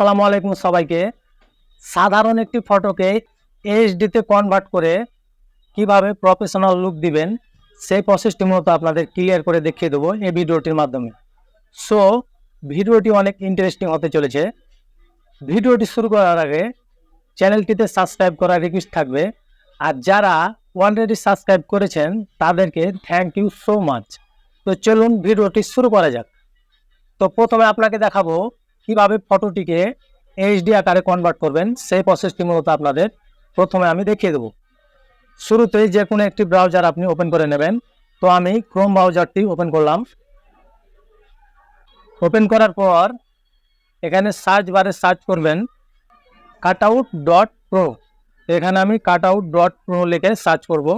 আসসালামু আলাইকুম সবাইকে। সাধারণ একটি ফটোকে এইচডিতে কনভার্ট করে কীভাবে প্রফেশনাল লুক দিবেন, সেই প্রসেসটি মূলত আপনাদের ক্লিয়ার করে দেখিয়ে দেবো এই ভিডিওটির মাধ্যমে। সো ভিডিওটি অনেক ইন্টারেস্টিং হতে চলেছে। ভিডিওটি শুরু করার আগে চ্যানেলটিতে সাবস্ক্রাইব করার রিকোয়েস্ট থাকবে। আর যারা অলরেডি সাবস্ক্রাইব করেছেন, তাদেরকে থ্যাংক ইউ সো মাচ তো চলুন ভিডিওটি শুরু করা যাক। তো প্রথমে আপনাকে দেখাবো কীভাবে ফটোটিকে এইচডি আকারে কনভার্ট করবেন, সেই প্রসেসটি মূলত আপনাদের প্রথমে আমি দেখিয়ে দেবো। শুরুতেই যে কোনো একটি ব্রাউজার আপনি ওপেন করে নেবেন। তো আমি ক্রোম ব্রাউজারটি ওপেন করলাম। ওপেন করার পর এখানে সার্চ বারে সার্চ করবেন কাটআউট ডট প্রো এখানে আমি কাটআউট ডট প্রো লিখে সার্চ করব।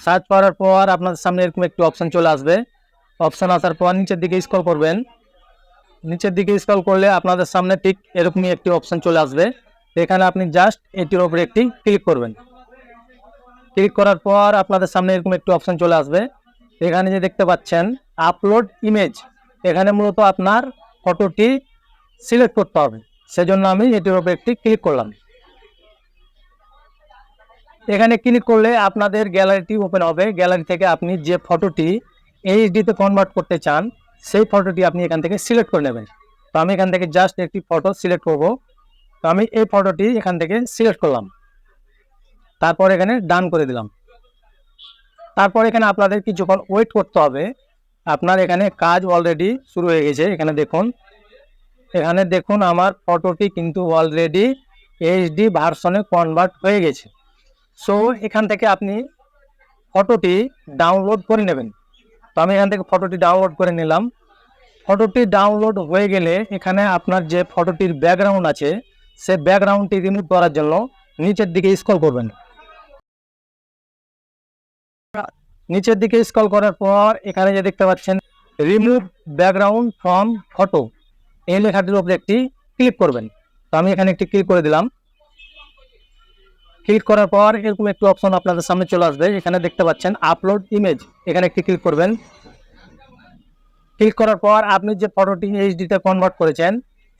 সার্চ করার পর আপনার সামনে এরকম একটি অপশান চলে আসবে। অপশান আসার পর নিচের দিকে স্ক্রল করবেন। নিচের দিকে স্ক্রল করলে আপনাদের সামনে ঠিক এরকমই একটি অপশন চলে আসবে। এখানে আপনি জাস্ট এটির ওপরে একটি ক্লিক করবেন। ক্লিক করার পর আপনাদের সামনে এরকম একটি অপশন চলে আসবে। এখানে যে দেখতে পাচ্ছেন আপলোড ইমেজ এখানে মূলত আপনার ফটোটি সিলেক্ট করতে হবে। সেজন্য আমি এটির ওপরে একটি ক্লিক করলাম। এখানে ক্লিক করলে আপনাদের গ্যালারিটি ওপেন হবে। গ্যালারি থেকে আপনি যে ফটোটি এইচডিতে কনভার্ট করতে চান সেই ফটোটি আপনি এখান থেকে সিলেক্ট করে নেবেন। তো আমি এখান থেকে জাস্ট একটি ফটো সিলেক্ট করব। তো আমি এই ফটোটি এখান থেকে সিলেক্ট করলাম। তারপর এখানে ডান করে দিলাম। তারপর এখানে আপনাদের কিছুক্ষণ ওয়েট করতে হবে। আপনার এখানে কাজ অলরেডি শুরু হয়ে গেছে। এখানে দেখুন। এখানে দেখুন আমার ফটোটি কিন্তু অলরেডি এইচডি ভার্সনে কনভার্ট হয়ে গেছে। সো এখান থেকে আপনি ফটোটি ডাউনলোড করে নেবেন। তো আমি এখান থেকে ফটোটি ডাউনলোড করে নিলাম। ফটোটি ডাউনলোড হয়ে গেলে এখানে আপনার যে ফটোটির ব্যাকগ্রাউন্ড আছে সে ব্যাকগ্রাউন্ডটি রিমুভ করার জন্য নিচের দিকে স্ক্রল করবেন। নিচের দিকে স্ক্রল করার পর এখানে যে দেখতে পাচ্ছেন রিমুভ ব্যাকগ্রাউন্ড ফ্রম ফটো এই লেখাটির উপরে একটি ক্লিক করবেন। তো আমি এখানে একটি ক্লিক করে দিলাম। ক্লিক করার পর এরকম একটি অপশন আপনাদের সামনে চলে আসবে। এখানে দেখতে পাচ্ছেন আপলোড ইমেজ এখানে একটি ক্লিক করবেন। ক্লিক করার পর আপনি যে ফটোটি এইচডিতে কনভার্ট করেছেন,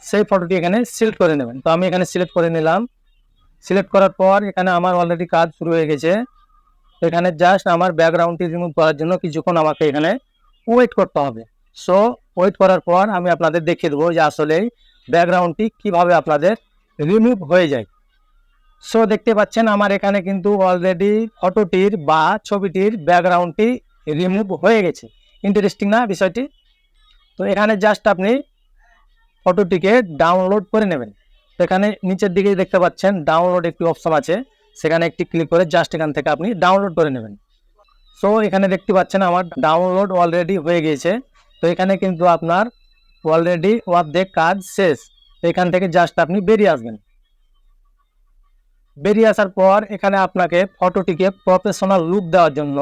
সেই ফটোটি এখানে সিলেক্ট করে নেবেন। তো আমি এখানে সিলেক্ট করে নিলাম। সিলেক্ট করার পর এখানে আমার অলরেডি কাজ শুরু হয়ে গেছে। এখানে জাস্ট আমার ব্যাকগ্রাউন্ডটি রিমুভ করার জন্য কিছুক্ষণ আমাকে এখানে ওয়েট করতে হবে। সো ওয়েট করার পর আমি আপনাদের দেখিয়ে দেবো যে আসলে ব্যাকগ্রাউন্ডটি কীভাবে আপনাদের রিমুভ হয়ে যায়। সো দেখতে পাচ্ছেন আমার এখানে কিন্তু অলরেডি ফটোটির বা ছবিটির ব্যাকগ্রাউন্ডটি রিমুভ হয়ে গেছে। ইন্টারেস্টিং না বিষয়টি? তো এখানে জাস্ট আপনি ফটোটিকে ডাউনলোড করে নেবেন। তো এখানে নিচের দিকে দেখতে পাচ্ছেন ডাউনলোড একটি অপশন আছে। সেখানে একটি ক্লিক করে জাস্ট এখান থেকে আপনি ডাউনলোড করে নেবেন। সো এখানে দেখতে পাচ্ছেন আমার ডাউনলোড অলরেডি হয়ে গিয়েছে। তো এখানে কিন্তু আপনার অলরেডি অর্ধেক কাজ শেষ। এখান থেকে জাস্ট আপনি বেরিয়ে আসবেন। বেরিয়ে আসার পর এখানে আপনাকে ফটোটিকে প্রফেশনাল লুক দেওয়ার জন্য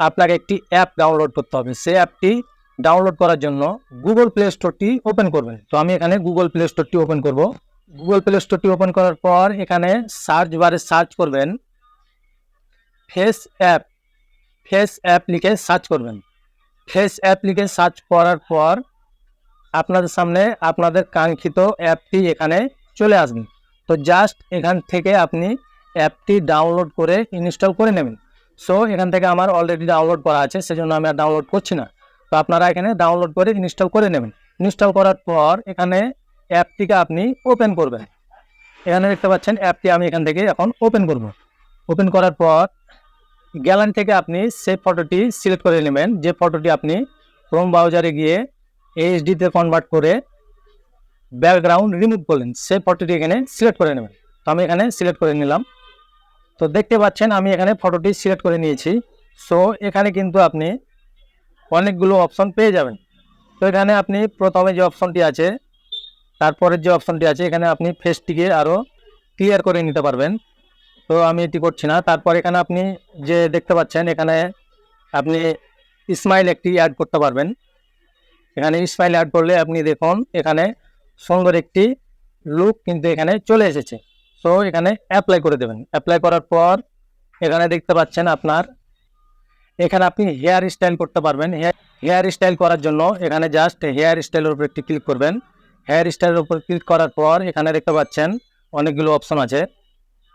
আপনাকে একটি অ্যাপ ডাউনলোড করতে হবে। সেই অ্যাপটি ডাউনলোড করার জন্য গুগল প্লে স্টোরটি ওপেন করবেন। তো আমি এখানে গুগল প্লে স্টোরটি ওপেন করব। গুগল প্লে স্টোরটি ওপেন করার পর এখানে সার্চ বারে সার্চ করবেন। ফেস অ্যাপ ফেস অ্যাপ লিখে সার্চ করবেন। ফেস অ্যাপ লিখে সার্চ করার পর আপনাদের সামনে আপনাদের কাঙ্ক্ষিত অ্যাপটি এখানে চলে আসবে। তো জাস্ট এখান থেকে আপনি অ্যাপটি ডাউনলোড করে ইনস্টল করে নেবেন। সো এখান থেকে আমার অলরেডি ডাউনলোড করা আছে, সেজন্য আমি আর ডাউনলোড করছি না। তো আপনারা এখানে ডাউনলোড করে ইনস্টল করে নেবেন। ইনস্টল করার পর এখানে অ্যাপটিকে আপনি ওপেন করবেন। এখানে দেখতে পাচ্ছেন অ্যাপটি আমি এখান থেকে এখন ওপেন করব। ওপেন করার পর গ্যালারি থেকে আপনি সেই ফটোটি সিলেক্ট করে নেবেন। যে ফটোটি আপনি ক্রোম ব্রাউজারে গিয়ে এইচডিতে কনভার্ট করে ব্যাকগ্রাউন্ড রিমুভ করলেন, সেই ফটোটি এখানে সিলেক্ট করে নেবেন। তো আমি এখানে সিলেক্ট করে নিলাম। তো দেখতে পাচ্ছেন, আমি এখানে ফটোটি সিলেক্ট করে নিয়েছি। সো এখানে কিন্তু আপনি অনেকগুলো অপশন পেয়ে যাবেন। তো এখানে আপনি প্রথমে যে অপশনটি আছে, তারপরের যে অপশনটি আছে, এখানে আপনি ফেসটিকে আরও ক্লিয়ার করে নিতে পারবেন। তো আমি এটি করছি না। তারপর এখানে আপনি যে দেখতে পাচ্ছেন, এখানে আপনি স্মাইল একটি অ্যাড করতে পারবেন। এখানে স্মাইল অ্যাড করলে আপনি দেখুন, এখানে সুন্দর একটি লুক কিন্তু এখানে চলে এসেছে। সো এখানে অ্যাপ্লাই করে দেবেন। অ্যাপ্লাই করার পর এখানে দেখতে পাচ্ছেন আপনার, এখানে আপনি হেয়ার স্টাইল করতে পারবেন। হেয়ার স্টাইল করার জন্য এখানে জাস্ট হেয়ার স্টাইলের উপর একটি ক্লিক করবেন। হেয়ার স্টাইলের উপর ক্লিক করার পর এখানে দেখতে পাচ্ছেন অনেকগুলো অপশন আছে।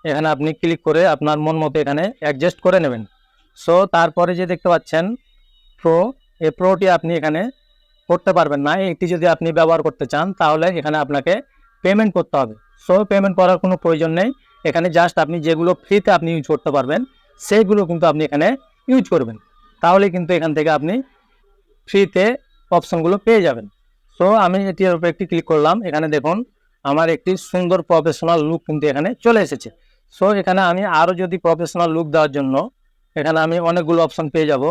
এখানে আপনি ক্লিক করে আপনার মন মতো এখানে অ্যাডজাস্ট করে নেবেন। সো তারপরে যে দেখতে পাচ্ছেন প্রো এই প্রোটি আপনি এখানে করতে পারবেন না। এটি যদি আপনি ব্যবহার করতে চান, তাহলে এখানে আপনাকে পেমেন্ট করতে হবে। সো পেমেন্ট করার কোনো প্রয়োজন নেই। এখানে জাস্ট আপনি যেগুলো ফ্রিতে আপনি ইউজ করতে পারবেন, সেইগুলো কিন্তু আপনি এখানে ইউজ করবেন। তাহলে কিন্তু এখান থেকে আপনি ফ্রিতে অপশনগুলো পেয়ে যাবেন। সো আমি এটির উপরে একটি ক্লিক করলাম। এখানে দেখুন, আমার একটি সুন্দর প্রফেশনাল লুক কিন্তু এখানে চলে এসেছে। সো এখানে আমি আরও যদি প্রফেশনাল লুক দেওয়ার জন্য, এখানে আমি অনেকগুলো অপশন পেয়ে যাব।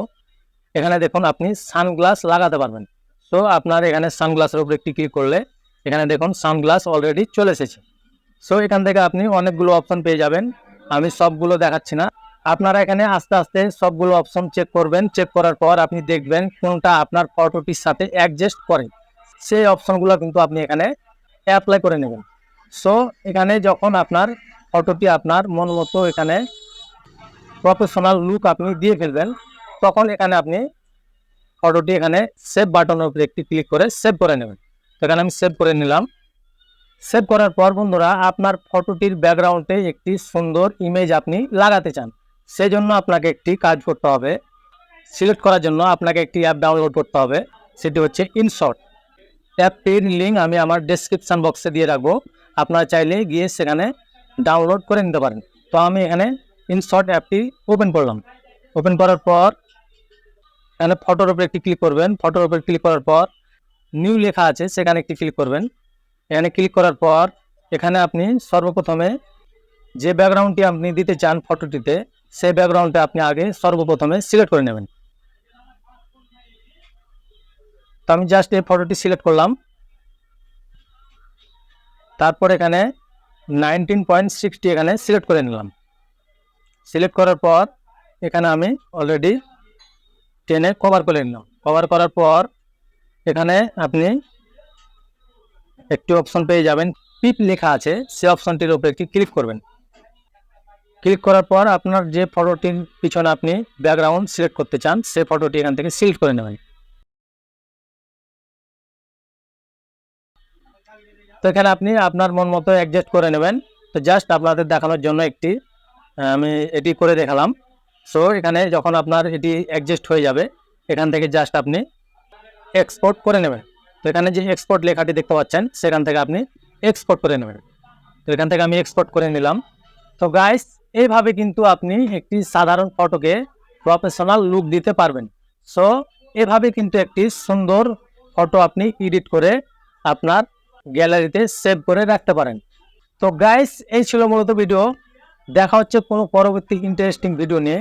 এখানে দেখুন, আপনি সানগ্লাস লাগাতে পারবেন। সো আপনার এখানে সানগ্লাসের উপরে একটি ক্লিক করলে এখানে দেখুন সানগ্লাস অলরেডি চলে এসেছে। সো এখান থেকে আপনি অনেকগুলো অপশন পেয়ে যাবেন। আমি সবগুলো দেখাচ্ছি না। আপনারা এখানে আস্তে আস্তে সবগুলো অপশন চেক করবেন। চেক করার পর আপনি দেখবেন কোনটা আপনার ফটোটির সাথে অ্যাডজাস্ট করে। সেই অপশনগুলো কিন্তু আপনি এখানে অ্যাপ্লাই করে নেবেন। সো এখানে যখন আপনার ফটোটি আপনার মন মতো এখানে প্রফেশনাল লুক আপনি দিয়ে ফেলবেন, তখন এখানে আপনি ফটোটি এখানে সেভ বাটনের উপরে একটি ক্লিক করে সেভ করে নেবেন। তো এখানে আমি সেভ করে নিলাম। সেভ করার পর বন্ধুরা, আপনার ফটোটির ব্যাকগ্রাউন্ডে একটি সুন্দর ইমেজ আপনি লাগাতে চান। সেজন্য আপনাকে একটি কাজ করতে হবে। সিলেক্ট করার জন্য আপনাকে একটি অ্যাপ ডাউনলোড করতে হবে। সেটি হচ্ছে ইনশর্ট অ্যাপটির লিঙ্ক আমি আমার ডেসক্রিপশান বক্সে দিয়ে রাখব। আপনারা চাইলে গিয়ে সেখানে ডাউনলোড করে নিতে পারেন। তো আমি এখানে ইনশর্ট অ্যাপটি ওপেন করলাম। ওপেন করার পর এখানে ফটোর উপরে একটি ক্লিক করবেন। ফটোর উপরে ক্লিক করার পর নিউ লেখা আছে, সেখানে একটি ক্লিক করবেন। এখানে ক্লিক করার পর এখানে আপনি সর্বপ্রথমে যে ব্যাকগ্রাউন্ডটি আপনি দিতে চান ফটোটিতে সেই ব্যাকগ্রাউন্ডটা আপনি আগে সর্বপ্রথমে সিলেক্ট করে নেবেন। তো আমি জাস্ট এই ফটোটি সিলেক্ট করলাম। তারপর এখানে নাইনটিন পয়েন্ট সিক্সটি এখানে সিলেক্ট করে নিলাম। সিলেক্ট করার পর এখানে আমি অলরেডি টেনে কভার করে নিলাম। কভার করার পর এখানে আপনি একটি অপশন পেয়ে যাবেন। পিপ লেখা আছে, সে অপশনটির উপরে একটি ক্লিক করবেন। ক্লিক করার পর আপনার যে ফটোটির পিছনে আপনি ব্যাকগ্রাউন্ড সিলেক্ট করতে চান সেই ফটোটি এখান থেকে সিলেক্ট করে নেবেন। তো এখানে আপনি আপনার মন মতো অ্যাডজাস্ট করে নেবেন। তো জাস্ট আপনাদের দেখানোর জন্য একটি আমি এটি করে দেখালাম। সো এখানে যখন আপনার এটি অ্যাডজাস্ট হয়ে যাবে, এখান থেকে জাস্ট আপনি এক্সপোর্ট করে নেবেন। তো এখানে যে এক্সপোর্ট লেখাটি দেখতে পাচ্ছেন, সেখান থেকে আপনি এক্সপোর্ট করে নেবেন। তো এখান থেকে আমি এক্সপোর্ট করে নিলাম। তো গাইস এইভাবে কিন্তু আপনি একটি সাধারণ ফটোকে প্রফেশনাল লুক দিতে পারবেন। সো এভাবে কিন্তু একটি সুন্দর ফটো আপনি এডিট করে আপনার গ্যালারিতে সেভ করে রাখতে পারেন। তো গাইস এই ছিল মূলত ভিডিও দেখা হচ্ছে কোনো পরবর্তী ইন্টারেস্টিং ভিডিও নিয়ে।